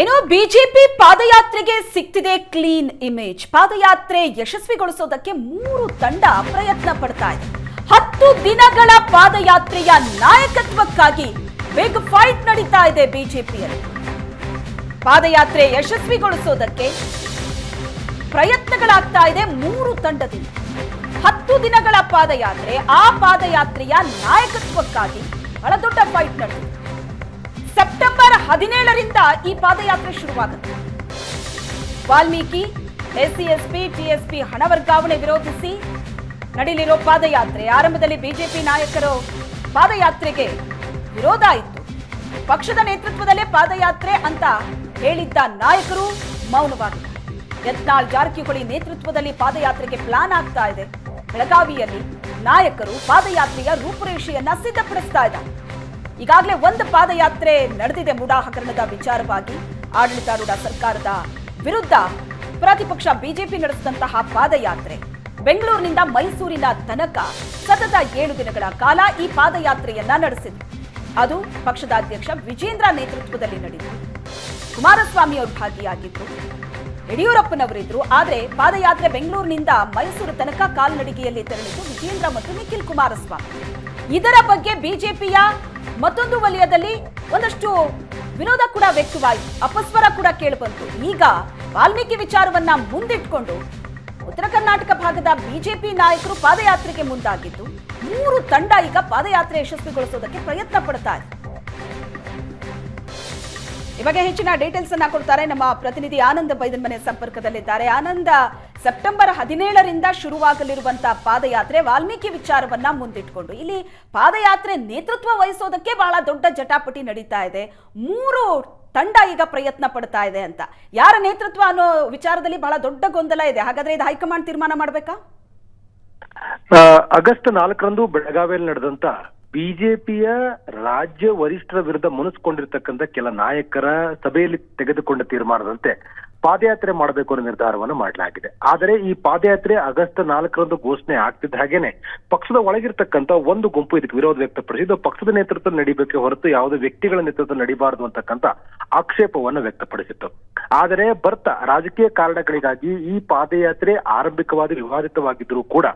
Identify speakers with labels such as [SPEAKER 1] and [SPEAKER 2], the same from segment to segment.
[SPEAKER 1] ಇನ್ನು ಬಿಜೆಪಿ ಪಾದಯಾತ್ರೆಗೆ ಸಿಕ್ತಿದೆ clean image ಪಾದಯಾತ್ರೆ ಯಶಸ್ವಿಗೊಳಿಸೋದಕ್ಕೆ ಮೂರು ತಂಡ ಪ್ರಯತ್ನ ಪಡ್ತಾ ಇದೆ. ಹತ್ತು ದಿನಗಳ ಪಾದಯಾತ್ರೆಯ ನಾಯಕತ್ವಕ್ಕಾಗಿ ಬಿಗ್ ಫೈಟ್ ನಡೀತಾ ಇದೆ ಬಿಜೆಪಿಯಲ್ಲಿ ಪಾದಯಾತ್ರೆ ಯಶಸ್ವಿಗೊಳಿಸೋದಕ್ಕೆ ಪ್ರಯತ್ನಗಳಾಗ್ತಾ ಇದೆ ಮೂರು ತಂಡದಿಂದ. ಹತ್ತು ದಿನಗಳ ಪಾದಯಾತ್ರೆ ಆ ಪಾದಯಾತ್ರೆಯ ನಾಯಕತ್ವಕ್ಕಾಗಿ ಬಹಳ ದೊಡ್ಡ ಫೈಟ್ ನಡೆದಿದೆ. ಸೆಪ್ಟೆಂಬರ್ ಹದಿನೇಳರಿಂದ ಈ ಪಾದಯಾತ್ರೆ ಶುರುವಾಗುತ್ತೆ. ವಾಲ್ಮೀಕಿ, ಎಸ್ಸಿ ಎಸ್ಪಿ ಟಿಎಸ್ಪಿ ಹಣ ವರ್ಗಾವಣೆ ವಿರೋಧಿಸಿ ನಡೀಲಿರೋ ಪಾದಯಾತ್ರೆ ಆರಂಭದಲ್ಲಿ ಬಿಜೆಪಿ ನಾಯಕರು ಪಾದಯಾತ್ರೆಗೆ ವಿರೋಧ ಇತ್ತು ಪಕ್ಷದ ನೇತೃತ್ವದಲ್ಲೇ ಪಾದಯಾತ್ರೆ ಅಂತ ಹೇಳಿದ್ದ ನಾಯಕರು ಮೌನವಾಗಿದ್ದಾರೆ ಯತ್ನಾಳ್ ಜಾರಕಿಹೊಳಿ ನೇತೃತ್ವದಲ್ಲಿ ಪಾದಯಾತ್ರೆಗೆ ಪ್ಲಾನ್ ಆಗ್ತಾ ಇದೆ. ಬೆಳಗಾವಿಯಲ್ಲಿ ನಾಯಕರು ಪಾದಯಾತ್ರೆಯ ರೂಪುರೇಷೆಯನ್ನ ಸಿದ್ಧಪಡಿಸ್ತಾ ಇದ್ದಾರೆ. ಈಗಾಗಲೇ ಒಂದು ಪಾದಯಾತ್ರೆ ನಡೆದಿದೆ ಮುಡಾ ಹಗರಣದ ವಿಚಾರವಾಗಿ. ಆಡಳಿತಾರೂಢ ಸರ್ಕಾರದ ವಿರುದ್ಧ ಪ್ರತಿಪಕ್ಷ ಬಿಜೆಪಿ ನಡೆಸಿದಂತಹ ಪಾದಯಾತ್ರೆ. ಬೆಂಗಳೂರಿನಿಂದ ಮೈಸೂರಿನ ತನಕ ಸತತ ಏಳು ದಿನಗಳ ಕಾಲ ಈ ಪಾದಯಾತ್ರೆಯನ್ನ ನಡೆಸಿದೆ. ಅದು ಪಕ್ಷದ ಅಧ್ಯಕ್ಷ ವಿಜೇಂದ್ರ ನೇತೃತ್ವದಲ್ಲಿ ನಡೆಯಿತು. ಕುಮಾರಸ್ವಾಮಿ ಅವರು ಭಾಗಿಯಾಗಿದ್ರು. ಯಡಿಯೂರಪ್ಪನವರಿದ್ರು. ಆದರೆ ಪಾದಯಾತ್ರೆ ಬೆಂಗಳೂರಿನಿಂದ ಮೈಸೂರು ತನಕ ಕಾಲ್ನಡಿಗೆಯಲ್ಲಿ ತೆರಳಿತು ವಿಜೇಂದ್ರ ಮತ್ತು ನಿಖಿಲ್ ಕುಮಾರಸ್ವಾಮಿ. ಇದರ ಬಗ್ಗೆ ಬಿಜೆಪಿಯ ಮತ್ತೊಂದು ವಲಯದಲ್ಲಿ ಒಂದಷ್ಟು ವಿರೋಧ ಕೂಡ ವ್ಯಕ್ತವಾಯಿತು ಅಪಸ್ವರ ಕೂಡ ಕೇಳಿಬಂತು. ಈಗ ವಾಲ್ಮೀಕಿ ವಿಚಾರವನ್ನ ಮುಂದಿಟ್ಕೊಂಡು ಉತ್ತರ ಕರ್ನಾಟಕ ಭಾಗದ ಬಿಜೆಪಿ ನಾಯಕರು ಪಾದಯಾತ್ರೆಗೆ ಮುಂದಾಗಿದ್ದು, ಮೂರು ತಂಡ ಈಗ ಪಾದಯಾತ್ರೆ ಯಶಸ್ವಿಗೊಳಿಸೋದಕ್ಕೆ ಪ್ರಯತ್ನ ಪಡ್ತಾ ಇದೆ ಬಗ್ಗೆ ಹೆಚ್ಚಿನ ಡೀಟೇಲ್ಸ್ ಅನ್ನ ಕೊಡ್ತಾರೆ. ನಮ್ಮ ಪ್ರತಿನಿಧಿ ಆನಂದ ಬೈದನ್ ಮನೆ ಸಂಪರ್ಕದಲ್ಲಿದ್ದಾರೆ. ಆನಂದ, ಸೆಪ್ಟೆಂಬರ್ ಹದಿನೇಳರಿಂದ ಶುರುವಾಗಲಿರುವಂತಹ ಪಾದಯಾತ್ರೆ ವಾಲ್ಮೀಕಿ ವಿಚಾರವನ್ನ ಮುಂದಿಟ್ಕೊಂಡು, ಇಲ್ಲಿ ಪಾದಯಾತ್ರೆ ನೇತೃತ್ವ ವಹಿಸೋದಕ್ಕೆ ಬಹಳ ದೊಡ್ಡ ಜಟಾಪಟಿ ನಡೀತಾ ಇದೆ. ಮೂರು ತಂಡ ಈಗ ಪ್ರಯತ್ನ ಪಡ್ತಾ ಇದೆ ಅಂತ. ಯಾರ ನೇತೃತ್ವ ಅನ್ನೋ ವಿಚಾರದಲ್ಲಿ ಬಹಳ ದೊಡ್ಡ ಗೊಂದಲ ಇದೆ. ಹಾಗಾದ್ರೆ ಇದು ಹೈಕಮಾಂಡ್ ತೀರ್ಮಾನ ಮಾಡ್ಬೇಕಾ?
[SPEAKER 2] ಆಗಸ್ಟ್ ನಾಲ್ಕರಂದು ಬೆಳಗಾವಿಯಲ್ಲಿ ನಡೆದಂತ ಬಿಜೆಪಿಯ ರಾಜ್ಯ ವರಿಷ್ಠರ ವಿರುದ್ಧ ಮುನಿಸ್ಕೊಂಡಿರ್ತಕ್ಕಂಥ ಕೆಲ ನಾಯಕರ ಸಭೆಯಲ್ಲಿ ತೆಗೆದುಕೊಂಡ ತೀರ್ಮಾನದಂತೆ ಪಾದಯಾತ್ರೆ ಮಾಡಬೇಕು ಅನ್ನೋ ನಿರ್ಧಾರವನ್ನು ಮಾಡಲಾಗಿದೆ. ಆದರೆ ಈ ಪಾದಯಾತ್ರೆ ಆಗಸ್ಟ್ ನಾಲ್ಕರಂದು ಘೋಷಣೆ ಆಗ್ತಿದ್ದ ಹಾಗೇನೆ ಪಕ್ಷದ ಒಳಗಿರ್ತಕ್ಕಂಥ ಒಂದು ಗುಂಪು ಇದಕ್ಕೆ ವಿರೋಧ ವ್ಯಕ್ತಪಡಿಸಿದ್ದು ಪಕ್ಷದ ನೇತೃತ್ವ ನಡೀಬೇಕೆ ಹೊರತು ಯಾವುದೇ ವ್ಯಕ್ತಿಗಳ ನೇತೃತ್ವ ನಡಿಬಾರದು ಅಂತಕ್ಕಂಥ ಆಕ್ಷೇಪವನ್ನು ವ್ಯಕ್ತಪಡಿಸಿತ್ತು. ಆದರೆ ಬರ್ತಾ ರಾಜಕೀಯ ಕಾರಣಗಳಿಗಾಗಿ ಈ ಪಾದಯಾತ್ರೆ ಆರಂಭಿಕವಾಗಿ ವಿವಾದಿತವಾಗಿದ್ದರೂ ಕೂಡ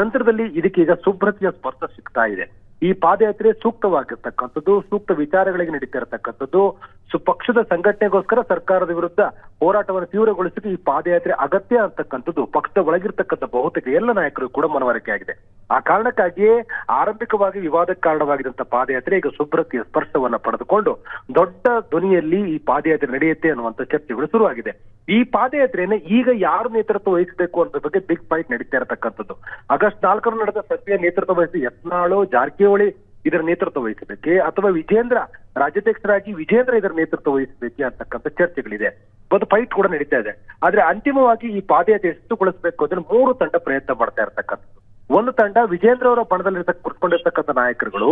[SPEAKER 2] ನಂತರದಲ್ಲಿ ಇದಕ್ಕೀಗ ಸುಭ್ರತೆಯ ಸ್ಪರ್ಶ ಸಿಗ್ತಾ ಇದೆ. ಈ ಪಾದಯಾತ್ರೆ ಸೂಕ್ತವಾಗಿರ್ತಕ್ಕಂಥದ್ದು, ಸೂಕ್ತ ವಿಚಾರಗಳಿಗೆ ನಡೀತಾ ಇರತಕ್ಕಂಥದ್ದು ಸು ಪಕ್ಷದ ಸಂಘಟನೆಗೋಸ್ಕರ ಸರ್ಕಾರದ ವಿರುದ್ಧ ಹೋರಾಟವನ್ನು ತೀವ್ರಗೊಳಿಸಲು ಈ ಪಾದಯಾತ್ರೆ ಅಗತ್ಯ ಅಂತಕ್ಕಂಥದ್ದು, ಪಕ್ಷದ ಒಳಗಿರ್ತಕ್ಕಂಥ ಬಹುತೇಕ ಎಲ್ಲ ನಾಯಕರು ಕೂಡ ಮನವರಿಕೆ ಆಗಿದೆ. ಆ ಕಾರಣಕ್ಕಾಗಿಯೇ ಆರಂಭಿಕವಾಗಿ ವಿವಾದಕ್ಕೆ ಕಾರಣವಾಗಿದ್ದಂತ ಪಾದಯಾತ್ರೆ ಈಗ ಸುಭ್ರತಿಯ ಸ್ಪರ್ಶವನ್ನ ಪಡೆದುಕೊಂಡು ದೊಡ್ಡ ಧ್ವನಿಯಲ್ಲಿ ಈ ಪಾದಯಾತ್ರೆ ನಡೆಯುತ್ತೆ ಅನ್ನುವಂತ ಚರ್ಚೆಗಳು ಶುರುವಾಗಿದೆ. ಈ ಪಾದಯಾತ್ರೆಯನ್ನ ಈಗ ಯಾರು ನೇತೃತ್ವ ವಹಿಸಬೇಕು ಅನ್ನೋದ್ರ ಬಗ್ಗೆ ಬಿಗ್ ಫೈಟ್ ನಡೀತಾ ಇರತಕ್ಕಂಥದ್ದು. ಆಗಸ್ಟ್ ನಾಲ್ಕರ ನಡೆದ ಸಭೆಯ ನೇತೃತ್ವ ವಹಿಸಿ ಯತ್ನಾಳು ಜಾರಕಿಹೊಳಿ ಇದರ ನೇತೃತ್ವ ವಹಿಸಬೇಕೆ? ಅಥವಾ ವಿಜೇಂದ್ರ ರಾಜ್ಯಾಧ್ಯಕ್ಷರಾಗಿ ವಿಜೇಂದ್ರ ಇದರ ನೇತೃತ್ವ ವಹಿಸಬೇಕೆ ಅಂತಕ್ಕಂಥ ಚರ್ಚೆಗಳಿದೆ. ಒಂದು ಫೈಟ್ ಕೂಡ ನಡೀತಾ ಇದೆ. ಆದ್ರೆ ಅಂತಿಮವಾಗಿ ಈ ಪಾದಯಾತ್ರೆ ಎಷ್ಟುಗೊಳಿಸಬೇಕು ಅಂದ್ರೆ ಮೂರು ತಂಡ ಪ್ರಯತ್ನ ಮಾಡ್ತಾ ಇರತಕ್ಕಂಥದ್ದು. ಒಂದು ತಂಡ ವಿಜೇಂದ್ರ ಅವರ ಬಣದಲ್ಲಿ ಕುತ್ಕೊಂಡಿರ್ತಕ್ಕಂಥ ನಾಯಕರುಗಳು,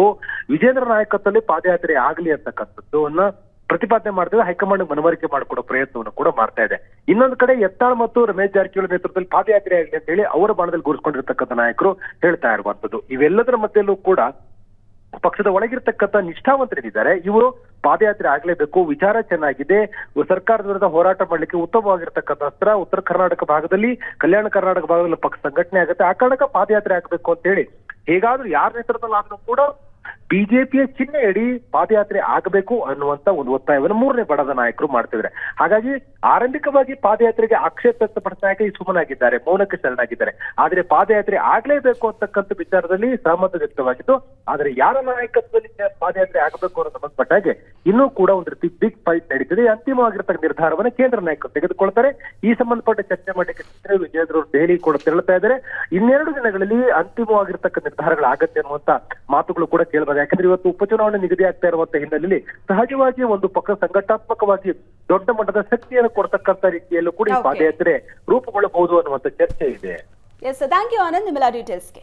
[SPEAKER 2] ವಿಜೇಂದ್ರ ನಾಯಕತ್ವದಲ್ಲಿ ಪಾದಯಾತ್ರೆ ಆಗಲಿ ಅಂತಕ್ಕಂಥದ್ದನ್ನ ಪ್ರತಿಪಾದನೆ ಮಾಡ್ತಿದ್ರೆ ಹೈಕಮಾಂಡ್ ಮನವರಿಕೆ ಮಾಡಿಕೊಡೋ ಪ್ರಯತ್ನವನ್ನು ಕೂಡ ಮಾಡ್ತಾ ಇದೆ. ಇನ್ನೊಂದು ಕಡೆ ಎತ್ತಾಳ್ ಮತ್ತು ರಮೇಶ್ ಜಾರಕಿಹೊಳಿ ನೇತೃತ್ವದಲ್ಲಿ ಪಾದಯಾತ್ರೆ ಆಗಲಿ ಅಂತ ಹೇಳಿ ಅವರ ಬಾಣದಲ್ಲಿ ಗೂಡಿಸ್ಕೊಂಡಿರ್ತಕ್ಕಂಥ ನಾಯಕರು ಹೇಳ್ತಾ ಇರುವಂತದ್ದು ಇವೆಲ್ಲದರ ಮಧ್ಯಲ್ಲೂ ಕೂಡ ಪಕ್ಷದ ಒಳಗಿರ್ತಕ್ಕಂಥ ನಿಷ್ಠಾವಂತರಿದ್ದಾರೆ. ಇವರು ಪಾದಯಾತ್ರೆ ಆಗಲೇಬೇಕು, ವಿಚಾರ ಚೆನ್ನಾಗಿದೆ, ಸರ್ಕಾರದ ವಿರುದ್ಧ ಹೋರಾಟ ಮಾಡಲಿಕ್ಕೆ ಉತ್ತಮವಾಗಿರ್ತಕ್ಕಂಥ ಅಸ್ತ್ರ, ಉತ್ತರ ಕರ್ನಾಟಕ ಭಾಗದಲ್ಲಿ, ಕಲ್ಯಾಣ ಕರ್ನಾಟಕ ಭಾಗದಲ್ಲಿ ಪಕ್ಷ ಸಂಘಟನೆ ಆಗುತ್ತೆ. ಆ ಕಾರಣಕ್ಕೆ ಪಾದಯಾತ್ರೆ ಆಗಬೇಕು ಅಂತ ಹೇಳಿ. ಹೇಗಾದ್ರೂ ಯಾರ ನೇತೃತ್ವದಲ್ಲಿ ಆದ್ರೂ ಕೂಡ ಬಿಜೆಪಿಯ ಚಿಹ್ನೆ ಪಾದಯಾತ್ರೆ ಆಗಬೇಕು ಅನ್ನುವಂತ ಒಂದು ಒತ್ತಾಯವನ್ನು ಮೂರನೇ ಬಡದ ನಾಯಕರು ಮಾಡ್ತಿದ್ದಾರೆ. ಹಾಗಾಗಿ ಆರಂಭಿಕವಾಗಿ ಪಾದಯಾತ್ರೆಗೆ ಆಕ್ಷೇಪ ವ್ಯಕ್ತಪಡಿಸಿದಾಗ ಈ ಸುಮ್ಮನಾಗಿದ್ದಾರೆ ಮೌನಕ್ಕೆ ಶರಣಾಗಿದ್ದಾರೆ. ಆದ್ರೆ ಪಾದಯಾತ್ರೆ ಆಗ್ಲೇಬೇಕು ಅಂತಕ್ಕಂಥ ವಿಚಾರದಲ್ಲಿ ಸಹಮತ ವ್ಯಕ್ತವಾಗಿತ್ತು ಆದ್ರೆ ಯಾರ ನಾಯಕತ್ವದಲ್ಲಿ ಪಾದಯಾತ್ರೆ ಆಗಬೇಕು ಅನ್ನೋ ಸಂಬಂಧಪಟ್ಟ ಹಾಗೆ ಇನ್ನೂ ಕೂಡ ಒಂದು ರೀತಿ ಬಿಗ್ ಫೈಟ್ ನಡೀತಿದೆ. ಅಂತಿಮವಾಗಿರ್ತಕ್ಕ ನಿರ್ಧಾರವನ್ನು ಕೇಂದ್ರ ನಾಯಕರು ತೆಗೆದುಕೊಳ್ತಾರೆ. ಈ ಸಂಬಂಧಪಟ್ಟ ಚರ್ಚೆ ಮಾಡಲಿಕ್ಕೆ ವಿಜೇಂದ್ರ ಅವರು ದೆಹಲಿ ಕೂಡ ತೆರಳುತ್ತಾ ಇದ್ದಾರೆ. ಇನ್ನೆರಡು ದಿನಗಳಲ್ಲಿ ಅಂತಿಮವಾಗಿರ್ತಕ್ಕ ನಿರ್ಧಾರಗಳಾಗತ್ತೆ ಅನ್ನುವಂತ ಮಾತುಗಳು ಕೂಡ ಕೇಳಬಹುದು ಯಾಕಂದ್ರೆ ಇವತ್ತು ಉಪಚುನಾವಣೆ ನಿಗದಿ ಆಗ್ತಾ ಇರುವಂತ ಹಿನ್ನೆಲೆಯಲ್ಲಿ ಸಹಜವಾಗಿ ಒಂದು ಪಕ್ಷ ಸಂಘಟಾತ್ಮಕವಾಗಿ ದೊಡ್ಡ ಮಟ್ಟದ ಶಕ್ತಿಯನ್ನು ಕೊಡ್ತಕ್ಕಂತ ರೀತಿಯಲ್ಲೂ ಕೂಡ ಈ. ಪಾದಯಾತ್ರೆ ರೂಪುಗೊಳ್ಳಬಹುದು ಅನ್ನುವಂತ ಚರ್ಚೆ ಇದೆ.
[SPEAKER 1] ಎಸ್ ಥ್ಯಾಂಕ್ ಯು ಆನಂದ್ ನಿಮ್ಮೆಲ್ಲ ಡೀಟೇಲ್ಸ್ಗೆ